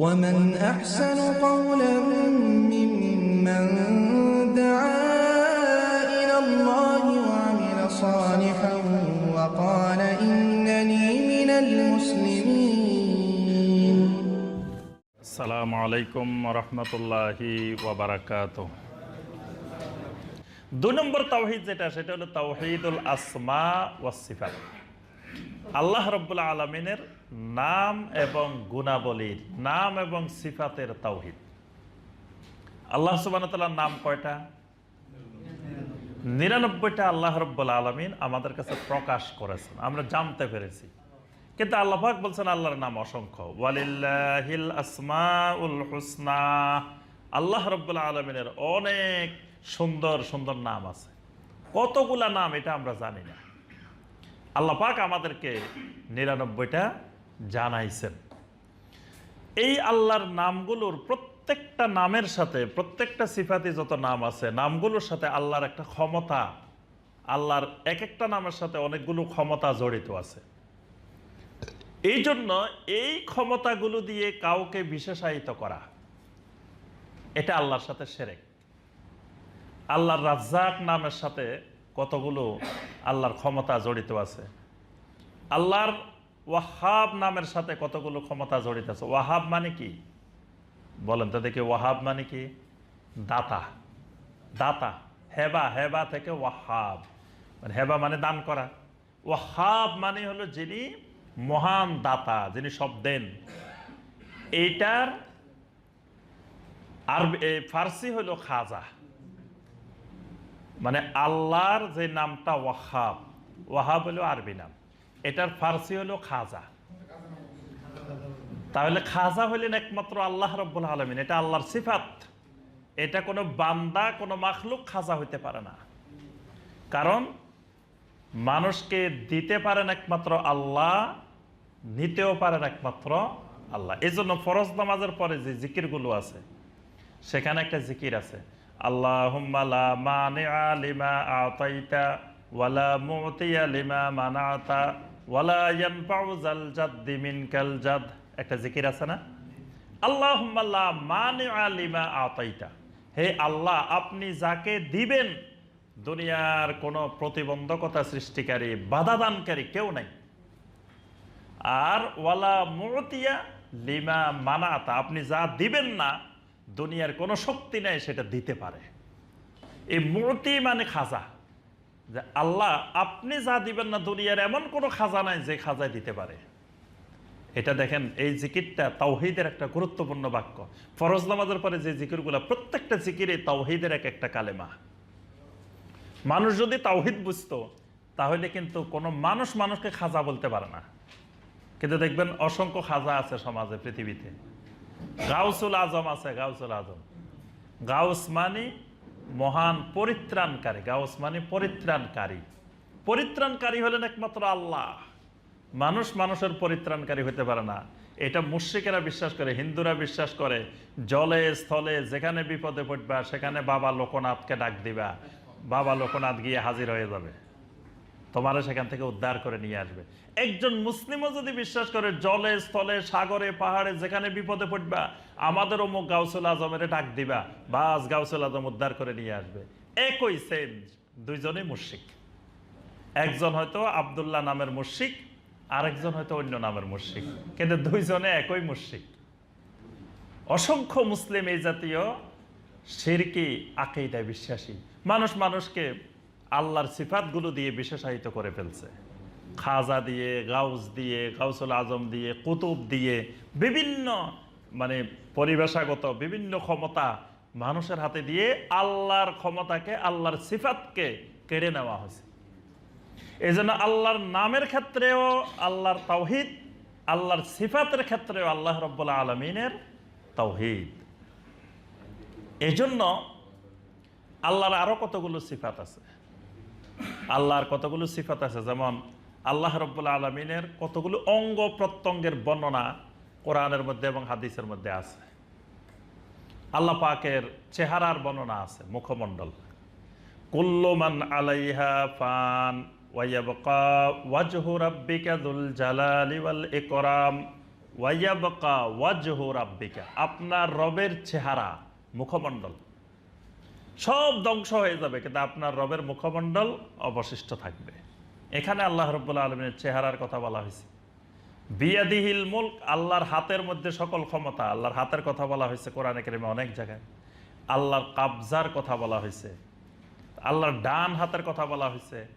ومن أحسن قولا ممن دعا إلى الله وعمل صالحا وقال إنني من المسلمين আসসালামু আলাইকুম রহমতুল্লাহি ওয়াবারাকাত দু নম্বর তাওহিদ যেটা সেটা হলো তাওহিদুল আসমা ওয়াসিফাত আল্লাহ রব্বুল আলমিনের নাম এবং গুণাবলীর, নাম এবং সিফাতের তাওহিদ। আল্লাহ সুবান তাল্লার নাম কয়টা? নিরানব্বইটা আল্লাহ রব্বুল আলমিন আমাদের কাছে প্রকাশ করেছেন, আমরা জানতে পেরেছি। কিন্তু আল্লাহাক বলছেন আল্লাহর নাম অসংখ্য। আল্লাহ রব্বুল আলমিনের অনেক সুন্দর সুন্দর নাম আছে। কতগুলা নাম এটা আমরা জানি না। আল্লাহ পাক আমাদেরকে নিরানব্বইটা জানাইছেন। এই আল্লাহর নামগুলোর প্রত্যেকটা নামের সাথে, প্রত্যেকটা সিফাতি যত নাম আছে, নামগুলোর সাথে আল্লাহর একটা ক্ষমতা, আল্লাহর এক একটা নামের সাথে অনেকগুলো ক্ষমতা জড়িত আছে। এই জন্য এই ক্ষমতাগুলো দিয়ে কাউকে বিশেষায়িত করা, এটা আল্লাহর সাথে সেরেক। আল্লাহর রাজ্জাক নামের সাথে কতগুলো আল্লাহর ক্ষমতা জড়িত আছে। আল্লাহর ওয়াহাব নামের সাথে কতগুলো ক্ষমতা জড়িত আছে? ওয়াহাব মানে কি? বলেন তো দেখি, ওয়াহাব মানে কি? দাতা। দাতা। হেবা হেবা থেকে ওয়াহাব। মানে হেবা মানে দান করা। ওয়াহাব মানে হলো যিনি মহান দাতা, যিনি সব দেন। এইটার আর ফার্সি হলো খাজা। মানে আল্লাহর যে নামটা ওয়াহাব ওয়াহাব হলো আরবি নাম। এটার ফার্সি হলো খাজা। তাহলে খাজা হলেন একমাত্র আল্লাহ রব্বুল আলমিন, এটা আল্লাহর সিফাত। এটা কোনো বান্দা, কোনো মাখলুক খাজা হইতে পারে না। কারণ মানুষকে দিতে পারেন একমাত্র আল্লাহ, নিতেও পারেন একমাত্র আল্লাহ। এই জন্য ফরজ নামাজের পরে যে জিকিরগুলো আছে, সেখানে একটা জিকির আছে। আল্লাহ মানে লিমা আতাইতা ওয়ালা মুতিয়া লিমা মানাতা। ওয়ালা একটা জিকির আছে না? আল্লাহ আতাইতা। হে আল্লাহ, আপনি যাকে দিবেন, দুনিয়ার কোনো প্রতিবন্ধকতা সৃষ্টিকারী, বাধাদানকারী কেউ নাই। আর ওয়ালা মুতিয়া লিমা মানাতা, আপনি যা দিবেন না, দুনিয়ার কোনো শক্তি নেই সেটা দিতে পারে। এই মূর্তি মানে খাজা। যে আল্লাহ আপনি যা দিবেন না দুনিয়ার এমন কোনো খাজা নাই যে খাজায় দিতে পারে। এটা দেখেন, এই জিকিরটা তাওহিদের একটা গুরুত্বপূর্ণ বাক্য। ফরজ নামাজের পরে যে জিকিরগুলো, প্রত্যেকটা জিকিরে তাওহিদের এক একটা কালেমা। মানুষ যদি তাওহিদ বুঝতো, তাহলে কিন্তু কোনো মানুষ মানুষকে খাজা বলতে পারে না। কিন্তু দেখবেন, অসংখ্য খাজা আছে সমাজে, পৃথিবীতে। গাউসুল আজম আছে, গাউসুল আজম। গাউস মানে মহান পরিত্রাণকারী, গাউস মানে পরিত্রাণকারী। পরিত্রাণকারী হলেন একমাত্র আল্লাহ। মানুষ মানুষের পরিত্রাণকারী হতে পারে না। এটা মুশ্রিকেরা বিশ্বাস করে, হিন্দুরা বিশ্বাস করে, জলে, স্থলে, যেখানে বিপদে পড়বা, সেখানে বাবা লোকনাথকে ডাক দিবা। বাবা লোকনাথ গিয়ে হাজির হয়ে যাবে। তোমারা সেখান থেকে উদ্ধার করে নিয়ে আসবে। একজন মুসলিমও যদি বিশ্বাস করে জলে, স্থলে, সাগরে, পাহাড়ে, যেখানে বিপদে পড়বা আমাদের অমুক গাউসুল আজমের ডাক দিবা, বাস গাউসুল আজম উদ্ধার করে নিয়ে আসবে। একই সেম দুইজনেই মুশিক একজন হয়তো আবদুল্লাহ নামের মুশিক আরেকজন হয়তো অন্য নামের মুশিক কিন্তু দুইজনে একই মুশিক অসংখ্য মুসলিম এই জাতীয় সিরকি আকেইদায় বিশ্বাসী। মানুষ মানুষকে আল্লাহর সিফাতগুলো দিয়ে বিশেষায়িত করে ফেলছে। খাজা দিয়ে, গাউস দিয়ে, গাউসুল আজম দিয়ে, কুতুব দিয়ে বিভিন্ন মানে পরিবেশাগত বিভিন্ন ক্ষমতা মানুষের হাতে দিয়ে আল্লাহর ক্ষমতাকে, আল্লাহর সিফাতকে কেড়ে নেওয়া হয়েছে। এই জন্য আল্লাহর নামের ক্ষেত্রেও আল্লাহর তাওহিদ, আল্লাহর সিফাতের ক্ষেত্রেও আল্লাহ রব্বুল্লা আলমিনের তাওহিদ। এজন্য আল্লাহর আরও কতগুলো সিফাত আছে? আল্লাহর কতগুলো সিফাত আছে? যেমন আল্লাহ রব্বুল্লা আলমিনের কতগুলো অঙ্গ প্রত্যঙ্গের বর্ণনা কোরআনের মধ্যে এবং হাদিসের মধ্যে আছে। আল্লাহ পাকের চেহারার বর্ণনা আছে, মুখমণ্ডল। কুল্লমান আলাইহা ফান ওয়াইয়াবকা ওয়াল আপনার রবের চেহারা, মুখমণ্ডল। সব ধ্বংস হয়ে যাবে, কিন্তু আপনার রবের মুখমণ্ডল অবশিষ্ট থাকবে। এখানে আল্লাহ রব্বুল্লাহ আলমিনের চেহারার কথা বলা হয়েছে। বিয়াদিহিল মুল্ক, আল্লাহর হাতের মধ্যে সকল ক্ষমতা, আল্লাহর হাতের কথা বলা হয়েছে কোরআনে কেরিমে অনেক জায়গায়। আল্লাহর কাবজার কথা বলা হয়েছে। আল্লাহর ডান হাতের কথা বলা হয়েছে।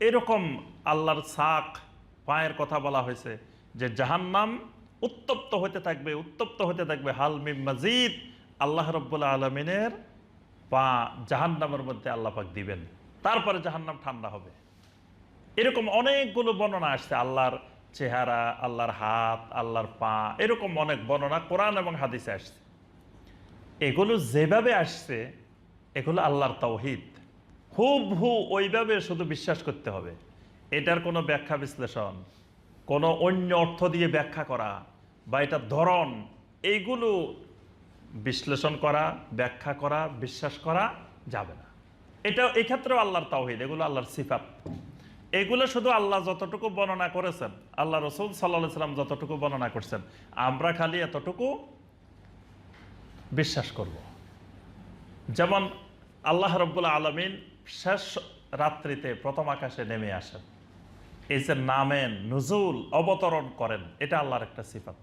এরকম আল্লাহর সাক পায়ের কথা বলা হয়েছে যে জাহান্নাম উত্তপ্ত হতে থাকবে, উত্তপ্ত হতে থাকবে। হালমিম মাজিদ, আল্লাহ রব্বুল্লাহ আলমিনের পা জাহান্নামের মধ্যে আল্লাহ পাক দিবেন, তারপরে জাহান্নাম ঠান্ডা হবে। এরকম অনেকগুলো বর্ণনা আসছে, আল্লাহর চেহারা, আল্লাহর হাত, আল্লাহর পা, এরকম অনেক বর্ণনা কোরআন এবং হাদিসে আসছে। এগুলো যেভাবে আসছে, এগুলো আল্লাহর তৌহিদ। হুব হু ওইভাবে শুধু বিশ্বাস করতে হবে। এটার কোনো ব্যাখ্যা বিশ্লেষণ, কোনো অন্য অর্থ দিয়ে ব্যাখ্যা করা বা এটার ধরন, এইগুলো বিশ্লেষণ করা, ব্যাখ্যা করা, বিশ্বাস করা যাবে না। এটা এক্ষেত্রেও আল্লাহর তাওহিদ, এগুলো আল্লাহর সিফাত। এগুলো শুধু আল্লাহ যতটুকু বর্ণনা করেছেন, আল্লাহ রসুল সাল্লাহ সাল্লাম যতটুকু বর্ণনা করছেন, আমরা খালি এতটুকু বিশ্বাস করব। যেমন আল্লাহ রব্বুল আলমিন শেষ রাত্রিতে প্রথম আকাশে নেমে আসেন। এই যে নামেন, নুজুল, অবতরণ করেন, এটা আল্লাহর একটা সিফাত।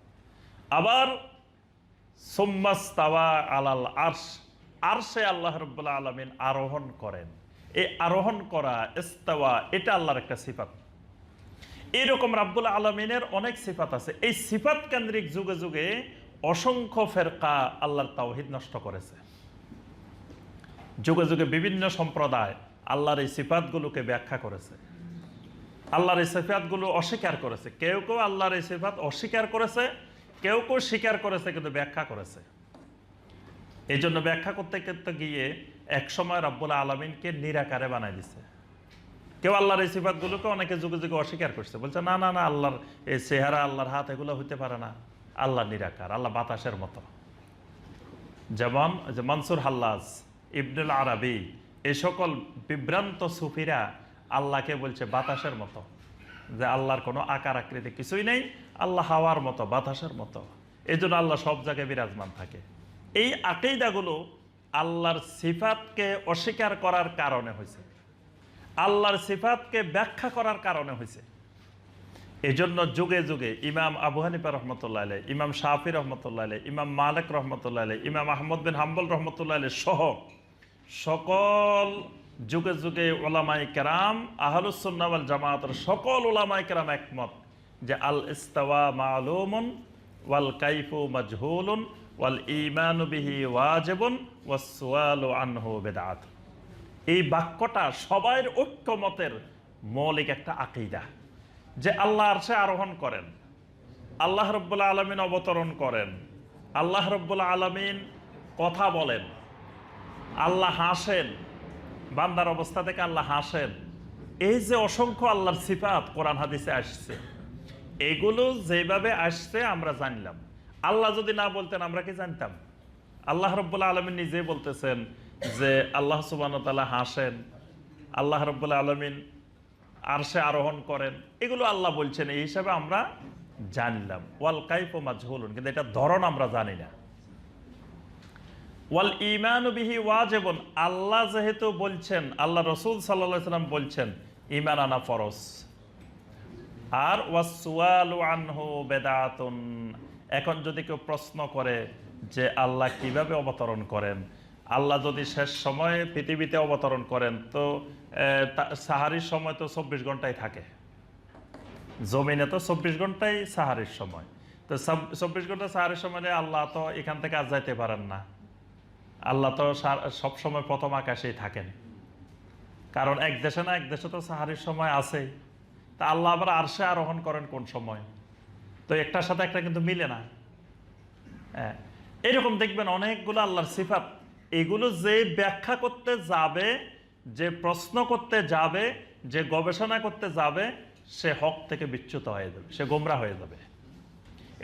আবার সোম্মাস্তাওয়া আলাল আরশ, আরশে আল্লাহ রব্বুল্লাহ আলমিন আরোহণ করেন। এই আরোহণ করা, ইস্তাওয়া, এটা আল্লাহর একটা সিফাত। এইরকম রাব্বুল আলমিনের অনেক সিফাত আছে। এই সিফাত কেন্দ্রিক যুগে যুগে অসংখ্য ফেরকা আল্লাহর তাওহিদ নষ্ট করেছে। যুগে যুগে বিভিন্ন সম্প্রদায় আল্লাহর এই সিফাতগুলোকে ব্যাখ্যা করেছে। আল্লাহর এই সিফাতগুলো অস্বীকার করেছে। কেউ কেউ আল্লাহর এই সিফাত অস্বীকার করেছে কেউ কেউ স্বীকার করেছে, কিন্তু ব্যাখ্যা করেছে। এই জন্য ব্যাখ্যা করতে করতে গিয়ে এক সময় রব্বুল আলমিনকে নিরাকারে বানাই দিছে। কেউ আল্লাহর এই সিফাতগুলোকে অনেকে যুগে যুগে অস্বীকার করছে। বলছে, না না না, আল্লাহর এই চেহারা, আল্লাহর হাত এগুলো হইতে পারে না। আল্লাহ নিরাকার, আল্লাহ বাতাসের মতো। যেমন যে মনসুর হাল্লাজ, ইবনুল আরবি এই সকল বিভ্রান্ত সুফিরা আল্লাহকে বলছে বাতাসের মতো। যে আল্লাহর কোনো আকার আকৃতি কিছুই নেই, আল্লাহ হাওয়ার মতো, বাতাসের মতো। এই জন্য আল্লাহ সব জায়গায় বিরাজমান থাকে। এই আকেইদাগুলো আল্লাহর সিফাতকে অস্বীকার করার কারণে হয়েছে। আল্লাহর সিফাতকে ব্যাখ্যা করার কারণে হয়েছে। এই জন্য যুগে যুগে ইমাম আবু হানিফা রহমতুল্লাহ আলাই ইমাম শাহি রহমতুল্লাহ আলাই ইমাম মালিক রহমতুল্লাহ আলাই ইমাম আহমদ বিন হাম্বল রহমতুল্লাহ আলাই সহ সকল যুগে যুগে ওলামাই কেরাম আহলুসুন্নাওয়াল জামাতের সকল ওলামাই কেরাম একমত যে আল ইস্তাওয়া মালুমুন, ওয়াল কাইফু মাজহুলুন, ওয়াল ইমানু বিহি ওয়াজিবুন, ওয়াস আনহু বেদাত এই বাক্যটা সবার ঐক্যমতের মৌলিক একটা আকিদা যে আল্লাহ আরশে আরোহণ করেন, আল্লাহ রব্বুল্লা আলমিন অবতরণ করেন, আল্লাহ রব্বুল্লা আলমিন কথা বলেন, আল্লাহ হাসেন বান্দার অবস্থা থেকে আল্লাহ হাসেন। এই যে অসংখ্য আল্লাহর সিফাত কোরআন হাদিসে আসছে, এগুলো যেভাবে আসছে আমরা জানলাম। আল্লাহ যদি না বলতেন, আমরা কি জানতাম? আল্লাহ রব্বুল্লা আলমিন নিজে বলতেছেন যে, আল্লাহ সুবান তালা হাসেন, আল্লাহ রব্বুল্লা আলমিন আরশে আরোহণ করেন। এগুলো আল্লাহ বলছেন, এই হিসাবে আমরা জানলাম। ওয়াল কাইফ ও মাজহুলুন, কিন্তু এটা ধরন আমরা জানি না। ওয়াল ইমান বিহি ওয়াজেবন। আল্লাহ যেহেতু বলছেন, আল্লাহ রসুল সাল্লাহ সাল্লাম বলছেন ইমান আনা ফরস আর ওয়াসুয়ালু আনহু বেদাতুন। এখন যদি কেউ প্রশ্ন করে যে আল্লাহ কীভাবে অবতরণ করেন, আল্লাহ যদি শেষ সময়ে পৃথিবীতে অবতরণ করেন, তো সাহারির সময় তো চব্বিশ ঘন্টায় থাকে। জমিনে তো চব্বিশ ঘন্টাই সাহারির সময়। তো চব্বিশ ঘণ্টা সাহারির সময় আল্লাহ তো এখান থেকে আর যাইতে পারেন না। আল্লাহ তো সব সময় প্রথম আকাশেই থাকেন। কারণ এক দেশে না, এক দেশে তো সাহারির সময় আছে তা আল্লাহ আবার আরশে আরোহণ করেন কোন সময়? তো একটার সাথে একটা কিন্তু মিলে না। হ্যাঁ এরকম দেখবেন অনেকগুলো আল্লাহর সিফাত। এগুলো যে ব্যাখ্যা করতে যাবে, যে প্রশ্ন করতে যাবে, যে গবেষণা করতে যাবে, সে হক থেকে বিচ্যুত হয়ে যাবে, সে গোমরা হয়ে যাবে।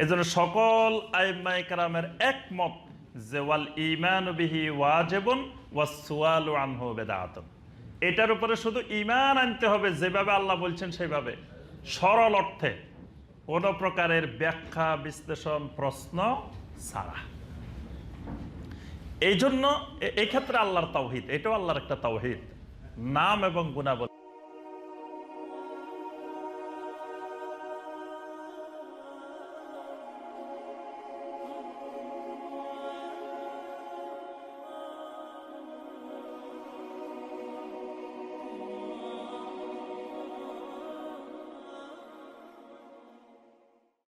এজন্য সকল আইমাই কারামের একমত এটার উপরে শুধু ইমান আনতে হবে, যেভাবে আল্লাহ বলছেন সেভাবে সরল অর্থে কোনো প্রকারের ব্যাখ্যা, বিশ্লেষণ, প্রশ্ন ছাড়া। এই জন্য এক্ষেত্রে আল্লাহর তাওহিদ, এটাও আল্লাহর একটা তাওহিদ। নাম এবং গুণাবলী।